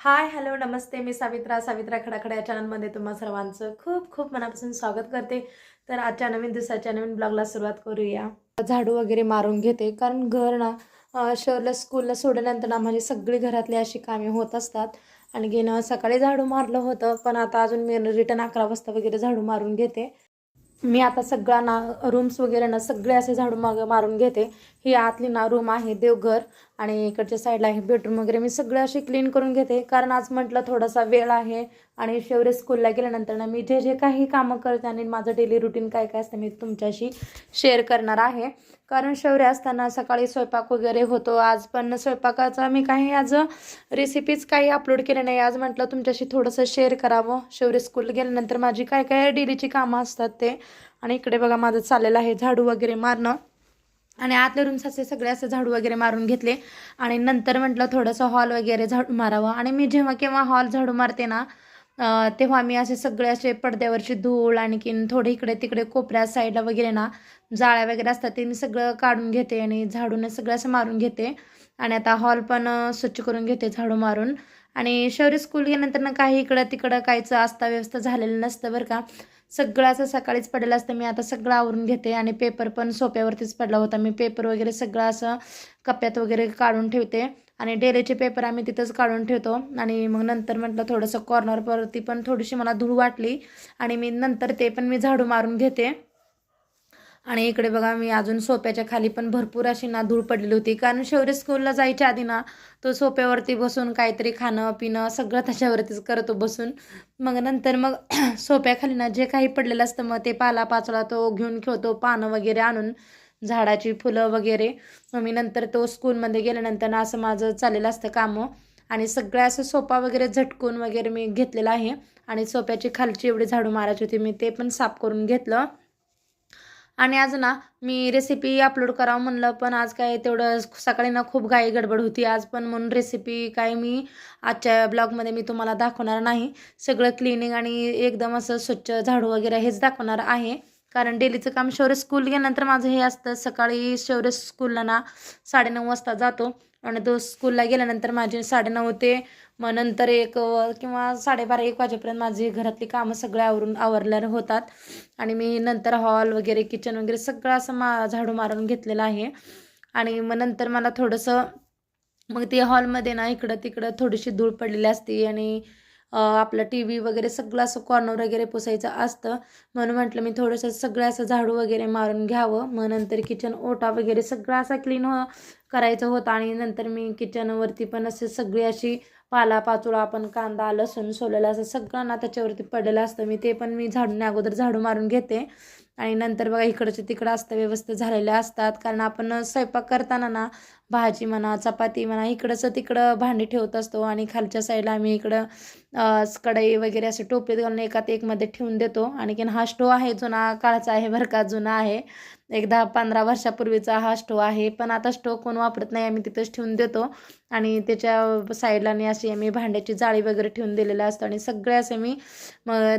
Hi hello नमस्ते. मी सावित्रा सावित्रा खडाखडा या चॅनलमध्ये तुम्हा सर्वांचं खूप खूप मनापासून स्वागत करते. तर आजच्या नवीन दिवसाच्या नवीन ब्लॉगला सुरुवात करूया. झाडू वगैरे मारून घेते कारण घर ना शहरला स्कूलला सोडल्यानंतर ना माझी सगळी घरातली अशी कामे होत असतात. आणि सकाळी झाडू मारलं होतं पण आता अजून मी रिटर्न अकरा वाजता वगैरे झाडू मारून घेते. मी आता सगळा ना रूम्स वगैरे ना सगळे असे झाडू माग मारून घेते. ही आतली ना रूम आहे देवघर. आणि इकडच्या साईडला हे बेडरूम वगैरे मी सगळं अशी क्लीन करून घेते. कारण आज म्हटलं थोडासा वेळ आहे आणि शेवरे स्कूलला गेल्यानंतर ना मी जे जे काही कामं करते आणि माझं डेली रुटीन काय काय असतं मी तुमच्याशी शेअर करणार आहे. कारण शेवरे असताना सकाळी स्वयंपाक वगैरे होतो. आज पण स्वयंपाकाचा मी काही आज रेसिपीज काही अपलोड केले नाही. आज म्हटलं तुमच्याशी थोडंसं शेअर करावं. शेवरे स्कूल गेल्यानंतर माझी काय काय डेलीची कामं असतात ते. आणि इकडे बघा माझं चाललेलं आहे झाडू वगैरे मारणं. आणि आतल्या रूम्स असे सगळे असे झाडू वगैरे मारून घेतले. आणि नंतर म्हटलं थोडंसं हॉल वगैरे झाडू मारावं. आणि मी जेव्हा केव्हा हॉल झाडू मारते ना तेव्हा मी असे सगळे असे पडद्यावरची धूळ आणखीन थोडे इकडे तिकडे कोपऱ्या साईडला वगैरे ना जाळ्या वगैरे असतात ते मी सगळं काढून घेते आणि झाडून सगळं असं मारून घेते. आणि आता हॉल पण स्वच्छ करून घेते झाडू मारून. आणि शहरी स्कूल गेल्यानंतर ना काही इकडं तिकडं काहीच अस्ताव्यस्त झालेलं नसतं बरं का. सगळं असं सकाळीच पडलेलं असतं. मी आता सगळं आवरून घेते आणि पेपर पण सोप्यावरतीच पडला होता. मी पेपर वगैरे सगळं असं कप्प्यात वगैरे काढून ठेवते. आणि डेलीचे पेपर आम्ही तिथंच काढून ठेवतो. आणि मग नंतर म्हटलं थोडंसं कॉर्नरवरती पण थोडीशी मला धूळ वाटली. आणि मी नंतर ते पण मी झाडू मारून घेते. आणि इकडे बघा मी अजून सोप्याच्या खाली पण भरपूर अशी ना धूळ पडलेली होती. कारण शौर्य स्कूलला जायच्या आधी ना तो सोप्यावरती बसून काहीतरी खाणं पिणं सगळं त्याच्यावरतीच करतो बसून. मग नंतर मग सोप्याखाली ना जे काही पडलेलं असतं मग ते पाला पाचोळा तो घेऊन खेळतो पानं वगैरे आणून झाडाची फुलं वगैरे. मग मी नंतर तो स्कूलमध्ये गेल्यानंतर ना असं माझं चाललेलं असतं कामं. आणि सगळ्या असं सोपा वगैरे झटकून वगैरे मी घेतलेला आहे. आणि सोप्याची खालची एवढी झाडू मारायची होती मी ते पण साफ करून घेतलं. आणि आज ना मी रेसिपी अपलोड करावं म्हणलं पण आज काय तेवढं सकाळी ना खूप घाई गडबड होती. आज पण म्हणून रेसिपी काय मी आजच्या ब्लॉगमध्ये मी तुम्हाला दाखवणार नाही. सगळं क्लिनिंग आणि एकदम असं स्वच्छ झाडू वगैरे हेच दाखवणार आहे. कारण डेलीचं काम शौर्य स्कूल गेल्यानंतर माझं हे असतं सकाळी शौर्य स्कूलला ना साडेनऊ वाजता जातो. आणि तो स्कूलला गेल्यानंतर माझे साडेनऊ ते मग नंतर एक किंवा साडेबारा एक वाजेपर्यंत माझी घरातली कामं सगळे आवरून आवरल्या होतात. आणि मी नंतर हॉल वगैरे किचन वगैरे सगळं असं मा झाडू मारून घेतलेलं आहे. आणि मग नंतर मला थोडंसं मग ते हॉलमध्ये ना इकडं तिकडं थोडीशी धूळ पडलेली असते. आणि आपलं टी व्ही वगैरे सगळं असं कॉर्नर वगैरे पुसायचं असतं. म्हणून म्हटलं मी थोडंसं सगळं असं झाडू वगैरे मारून घ्यावं. मग नंतर किचन ओटा वगैरे सगळं असं क्लीन हो करायचं होतं. आणि नंतर मी किचनवरती पण असे सगळी अशी पालापाचोळा आपण कांदा लसूण सोलेलं असं सगळं ना त्याच्यावरती पडलेलं असतं. मी ते पण मी झाडून अगोदर झाडू मारून घेते. आणि नंतर बघा इकडचे तिकडं असतं व्यवस्थित झालेले असतात. कारण आपण स्वयंपाक करताना ना भाजी म्हणा चपाती म्हणा इकडंचं तिकडं भांडी ठेवत असतो. आणि खालच्या साईडला आम्ही इकडं कढई वगैरे असे टोपलीत घालून एकात एकमध्ये ठेवून देतो. आणखीन हा स्टो आहे जुना काळाचा आहे बरं का जुना आहे. एक दहा पंधरा वर्षापूर्वीचा हा स्टो आहे पण आता स्टोव कोण वापरत नाही आम्ही तिथंच ठेवून देतो. आणि त्याच्या साईडला आणि अशी आम्ही भांड्याची जाळी वगैरे ठेवून दिलेलं असतं आणि सगळे असे मी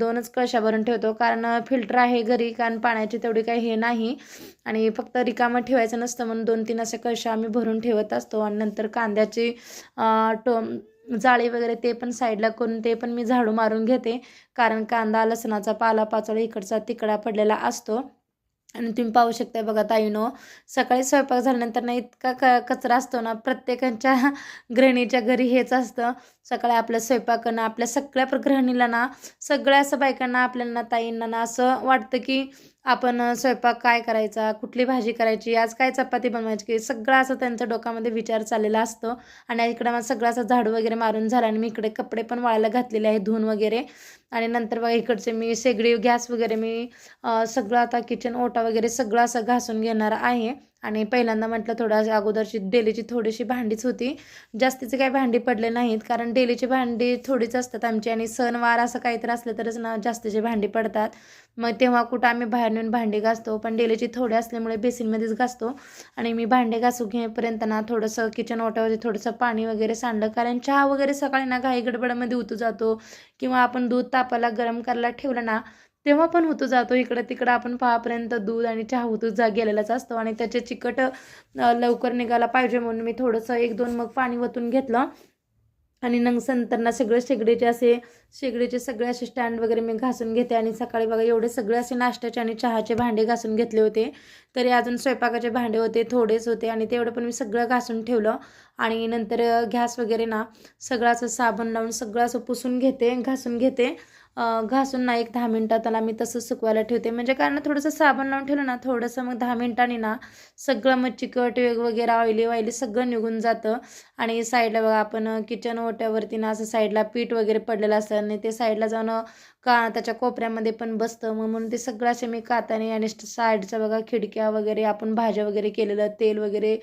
दोनच कळशा भरून ठेवतो. कारण फिल्टर आहे घरी कारण पाण्याची तेवढी काही हे नाही. आणि फक्त रिकामं ठेवायचं नसतं म्हणून दोन तीन असे कळशा आम्ही भरून ठेवत असतो. आणि नंतर कांद्याची टो जाळी वगैरे ते पण साईडला करून ते पण मी झाडू मारून घेते. कारण कांदा लसणाचा पाला पाचोळा इकडचा तिकडा पडलेला असतो. आणि तुम्ही पाहू शकता बघा ताईनो सकाळी स्वयंपाक झाल्यानंतर ना इतका क कचरा असतो ना प्रत्येकाच्या गृहिणीच्या घरी हेच असतं. सकाळी आपलं स्वयंपाक ना आपल्या सगळ्या गृहिणीला ना सगळ्या असं बायकांना आपल्याला ताईंना ना असं वाटतं की आपण स्वयंपाक काय करायचा कुठली भाजी करायची आज काय चपाती बनवायची की असं त्यांच्या डोक्यामध्ये विचार चाललेला असतो. आणि इकडं मला सगळं असं झाडू वगैरे मारून झालं आणि मी इकडे कपडे पण वाळायला घातलेले आहे धुवून वगैरे. आणि नंतर बघा इकडचे मी शेगडी गॅस वगैरे मी सगळं आता किचन ओटा वगैरे सगळं असं घासून घेणार आहे. आणि पहिल्यांदा म्हटलं थोडं अगोदरची डेलीची थोडीशी भांडीच होती. जास्तीचे काही भांडी पडले नाहीत कारण डेलीची भांडी थोडीच असतात आमची आणि सणवार असं काहीतरी असलं तरच ना जास्तीचे भांडी पडतात. मग तेव्हा कुठं आम्ही बाहेर नेऊन भांडी घासतो पण डेलीची थोडी असल्यामुळे बेसिनमध्येच घासतो. आणि मी भांडे घासू घेपर्यंत ना थोडंसं किचन ओट्यावरती थोडंसं पाणी वगैरे सांडलं कारण चहा वगैरे सकाळी ना घाई गडबडमध्ये उतू जातो. किंवा आपण दूध तापायला गरम करायला ठेवलं ना तेव्हा पण होतो जातो. इकडं तिकडं आपण पहापर्यंत दूध आणि चहा होतो जा गेलेलाच असतो आणि त्याचे चिकट लवकर निघायला पाहिजे म्हणून मी थोडंसं एक दोन मग पाणी वतून घेतलं. आणि नंग नंतर सगळे शेगडीचे असे शेगडीचे सगळे असे स्टँड वगैरे मी घासून घेते. आणि सकाळी बघा एवढे सगळे असे नाश्त्याचे आणि चहाचे भांडे घासून घेतले होते. तरी अजून स्वयंपाकाचे भांडे होते थोडेच होते. आणि तेवढं पण मी सगळं घासून ठेवलं. आणि नंतर गॅस वगैरे ना सगळं असं साबण लावून सगळं असं पुसून घेते घासून घेते. घासून ना एक दहा मिनटात त्याला मी तसं सुकवायला ठेवते. म्हणजे कारण थोडंसं साबण लावून ठेवलं ना थोडंसं मग दहा मिनटांनी ना सगळं मग चिकट वेग वगैरे ऑइली वाईली सगळं निघून जातं. आणि साईडला बघा आपण किचन ओट्यावरती ना असं साईडला पीठ वगैरे पडलेलं असतं आणि ते साईडला जाऊन का त्याच्या कोपऱ्यामध्ये पण बसतं. मग म्हणून ते सगळं असे मी काताने आणि साईडच्या बघा खिडक्या वगैरे आपण भाज्या वगैरे केलेलं तेल वगैरे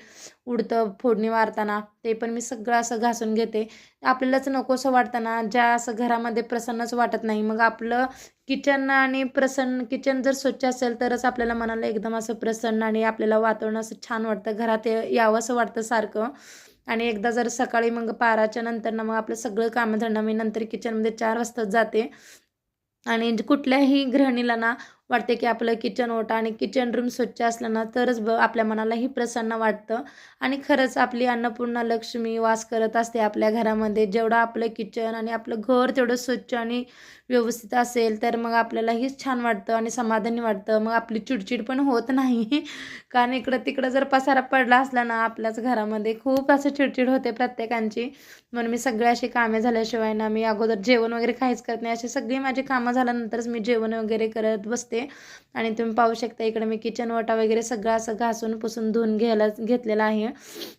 उडतं फोडणी मारताना ते पण मी सगळं असं घासून घेते. आपल्यालाच नकोसं वाटतं ना ज्या असं घरामध्ये प्रसन्नच वाटत नाही. मग आपलं किचन आणि प्रसन्न किचन जर स्वच्छ असेल तरच आपल्याला मनाला एकदम असं प्रसन्न आणि आपल्याला वातावरण असं छान वाटतं. घरात यावं यावंसं वाटतं सारखं. आणि एकदा जर सकाळी मग पाराच्या नंतर ना मग आपलं सगळं कामं धरणं मी नंतर किचनमध्ये चार वाजताच जाते. आणि कुठल्याही गृहिणीला ना वाटते की आपलं किचन ओटा आणि किचन रूम स्वच्छ असलं ना तरच ब आपल्या मनालाही प्रसन्न वाटतं. आणि खरंच आपली अन्नपूर्णा लक्ष्मी वास करत असते आपल्या घरामध्ये. जेवढं आपलं किचन आणि आपलं घर तेवढं स्वच्छ आणि व्यवस्थित असेल तर मग आपल्यालाही छान वाटतं आणि समाधानी वाटतं. मग आपली चिडचिड पण होत नाही. कारण इकडं तिकडं जर पसारा पडला असला ना आपल्याच घरामध्ये खूप असं चिडचिड होते प्रत्येकांची. म्हणून मी सगळे अशी कामे झाल्याशिवाय ना मी अगोदर जेवण वगैरे काहीच करत नाही. अशी सगळी माझी कामं झाल्यानंतरच मी जेवण वगैरे करत बसते. आणि तुम्ही पाहू शकता इकडे मी किचन वाटा वगैरे सगळं असं घासून पुसून धुवून घ्यायला घेतलेलं आहे.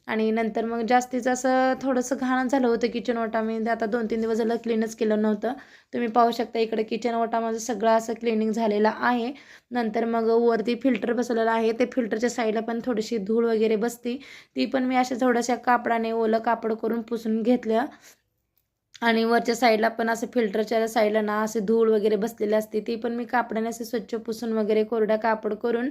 आणि नंतर मग जास्तीचं असं थोडंसं घाण झालं होतं किचन ओटा मी आता दोन तीन दिवस झालं क्लीनच केलं नव्हतं. तुम्ही पाहू शकता इकडे किचन ओटा माझं सगळं असं क्लिनिंग झालेलं आहे. नंतर मग वरती फिल्टर बसवलेलं आहे. ते फिल्टरच्या साईडला पण थोडीशी धूळ वगैरे बसती. ती पण मी अशा थोड्याशा कापडाने ओलं कापड करून पुसून घेतलं. आणि वरच्या साईडला पण असं फिल्टरच्या साईडला ना असे धूळ वगैरे बसलेले असते ती पण मी कापडाने असे स्वच्छ पुसून वगैरे कोरड्या कापड करून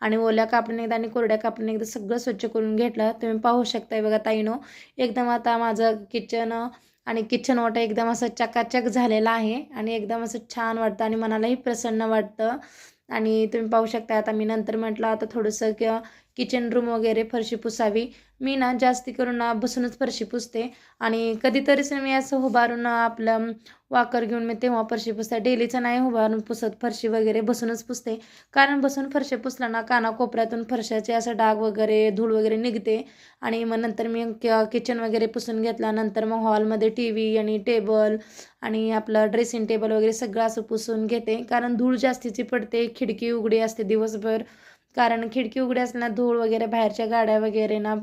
आणि ओल्या कापडाने एकदा आणि कोरड्या कापडाने एकदा सगळं स्वच्छ करून घेतलं. तुम्ही पाहू शकताय बघा ताईनो एकदम आता माझं किचन आणि किचन वाटा एकदम असं चकाचक झालेला आहे आणि एकदम असं छान वाटतं आणि मनालाही प्रसन्न वाटतं. आणि तुम्ही पाहू शकता आता मी नंतर म्हटलं आता थोडंसं किंवा किचन रूम वगैरे फरशी पुसावी. मी ना जास्ती करून ना बसूनच फरशी पुसते. आणि कधीतरीच मी असं उभारून आपलं वाकर घेऊन मी तेव्हा फरशी पुसते. डेलीचं नाही उभारून पुसत फरशी वगैरे बसूनच पुसते. कारण बसून फरशी पुसला ना कानाकोपऱ्यातून फरशाचे असं डाग वगैरे धूळ वगैरे निघते. आणि मग नंतर मी किचन वगैरे पुसून घेतल्यानंतर मग हॉलमध्ये टी व्ही आणि टेबल आणि आपलं ड्रेसिंग टेबल वगैरे सगळं असं पुसून घेते. कारण धूळ जास्तीची पडते खिडकी उघडी असते दिवसभर. कारण खिडकी उघडी असताना धूळ वगैरे बाहेरच्या गाड्या वगैरे ना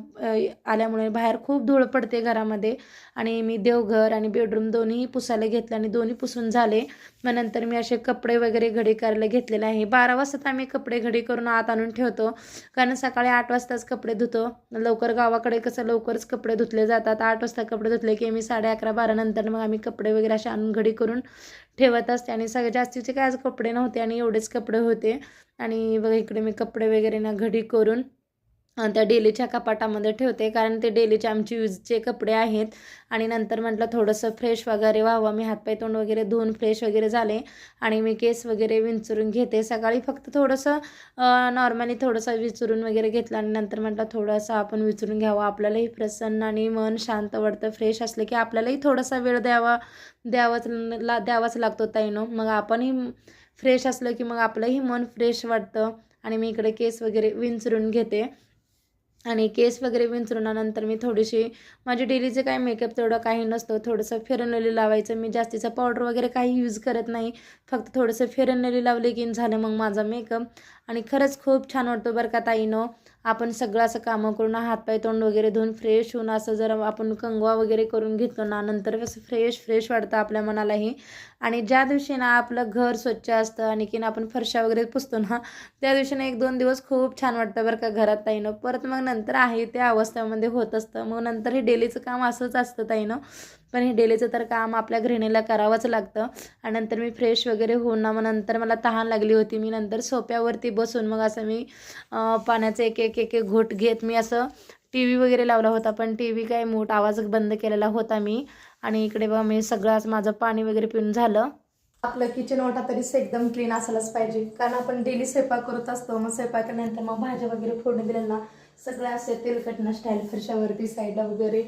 आल्यामुळे बाहेर खूप धूळ पडते घरामध्ये. आणि मी देवघर आणि बेडरूम दोन्ही पुसायला घेतलं आणि दोन्ही पुसून झाले. मग नंतर मी असे कपडे वगैरे घडी करायला घेतलेले आहे. बारा वाजता आम्ही कपडे घडी करून आत आणून ठेवतो. कारण सकाळी आठ वाजताच कपडे धुतो. लवकर गावाकडे कसं लवकरच कपडे धुतले जातात. आठ वाजता कपडे धुतले की मी साडे अकरा बारा नंतर मग आम्ही कपडे वगैरे असे आणून घडी करून ठेवत असते. आणि सगळे जास्तीचे काय आज कपडे नव्हते आणि एवढेच कपडे होते. आणि बघा इकडे मी कपडे वगैरे ना घडी करून त्या डेलीच्या कपाटामध्ये ठेवते. कारण ते डेलीचे आमचे यूजचे कपडे आहेत. आणि नंतर म्हटलं थोडंसं फ्रेश वगैरे व्हावं. मी हातपाय तोंड वगैरे धुवून फ्रेश वगैरे झाले. आणि मी केस वगैरे विंचरून घेते. सकाळी फक्त थोडंसं नॉर्मली थोडंसं विचरून वगैरे घेतलं. आणि नंतर म्हटलं थोडंसं आपण विचरून घ्यावं. आपल्यालाही प्रसन्न आणि मन शांत वाटतं. फ्रेश असलं की आपल्यालाही थोडासा वेळ द्यावा द्यावाच ला द्यावाच लागतो ताईनो. मग आपणही फ्रेश असलं की मग आपलंही मन फ्रेश वाटतं. आणि मी इकडे केस वगैरे विंचरून घेते. आणि केस वगैरे विंचरुणानंतर मी थोडीशी माझी डेलीचे काय मेकअप तेवढं काही नसतं. थोडंसं फेरनलेली लावायचं. मी जास्तीचं पावडर वगैरे काही यूज करत नाही. फक्त थोडंसं फेरनलेली लावले की झालं मग माझा मेकअप आणि खरंच खूप छान वाटतो बरं का ताईनो. आपण सगळं असं कामं करून हातपाय तोंड वगैरे धुवून फ्रेश होऊन असं जर आपण कंगवा वगैरे करून घेतो ना नंतर कसं फ्रेश फ्रेश वाटतं आपल्या मनालाही. आणि ज्या दिवशी ना आपलं घर स्वच्छ असतं आणि की आपण फरशा वगैरे पुसतो ना त्या दिवशी ना एक दोन दिवस खूप छान वाटतं बरं का घरात ताईनं. परत मग नंतर आहे त्या अवस्थेमध्ये होत असतं. मग नंतर हे डेलीचं काम असंच असतं ताईनं. पण हे डेलीचं तर काम आपल्या गृहिणीला करावंच लागतं. आणि नंतर मी फ्रेश वगैरे होऊन ना मग नंतर मला तहान लागली होती. मी नंतर सोप्यावरती बसून मग असं मी पाण्याचं एक एक एक एक घोट घेत मी असं टी व्ही वगैरे लावला होता. पण टी व्ही काय मोठ आवाज बंद केलेला होता मी. आणि इकडे बघा मी सगळं माझं पाणी वगैरे पिऊन झालं. आपलं किचन ओटा तरीच एकदम क्लीन असायलाच पाहिजे. कारण आपण डेली स्वयंपाक करत असतो. मग स्वयंपाकानंतर मग भाज्या वगैरे फोडून दिल्या सगळं असे तेलकटणं स्टाईल फरशावरती साईडला वगैरे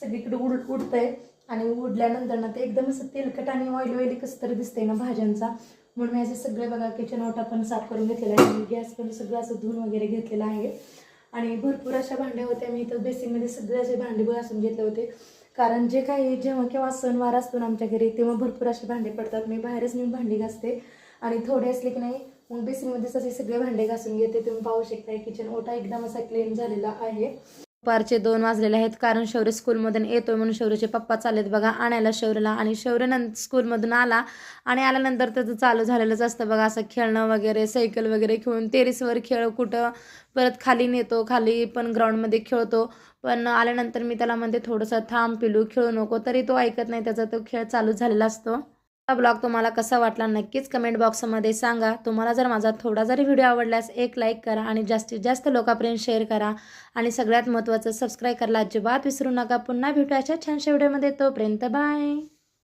सगळीकडे उड उडतंय. आणि उडल्यानंतर ना ते एकदम असं तेलकट आणि ऑइल ऑइली कसं तरी दिसतंय ना भाज्यांचा. म्हणून मी असे सगळे बघा किचन ओटा पण साफ करून घेतलेला आहे. गॅस पण सगळं असं धुवून वगैरे घेतलेलं आहे. आणि भरपूर अशा भांड्या होत्या. मी इथं बेसिनमध्ये सगळे असे भांडे घासून घेतले होते. कारण जे काही जेव्हा केव्हा सणवार असतो ना आमच्या घरी तेव्हा भरपूर असे भांडे पडतात. मी बाहेरच नेऊन भांडी घासते. आणि थोडे असले की नाही मग बेसिनमध्येच असे सगळे भांडे घासून घेते. तुम्ही पाहू शकता किचन ओटा एकदम असा क्लीन झालेला आहे. दुपारचे दोन वाजलेले आहेत. कारण शौर्य स्कूलमधून येतोय म्हणून शौर्यचे पप्पा चाललेत बघा आणायला शौर्यला. आणि शौर्य स्कूलमधून आला आणि आल्यानंतर त्याचं चालू झालेलंच असतं बघा. असं खेळणं वगैरे सायकल वगैरे खेळून टेरिसवर खेळ कुठं परत खाली नेतो खाली पण ग्राउंडमध्ये खेळतो. पण आल्यानंतर मी त्याला म्हणते थोडंसं थांब पिलू खेळू नको. तरी तो ऐकत नाही त्याचा तो खेळ चालू झालेला असतो. हा ब्लॉग तुम्हाला कसा वाटला नक्कीच कमेंट बॉक्समध्ये सांगा. तुम्हाला जर माझा थोडा जरी व्हिडिओ आवडल्यास एक लाईक करा आणि जास्तीत जास्त लोकांपर्यंत शेअर करा. आणि सगळ्यात महत्त्वाचं सबस्क्राईब करायला अजिबात विसरू नका. पुन्हा भेटू अशा छानशा व्हिडिओमध्ये तोपर्यंत बाय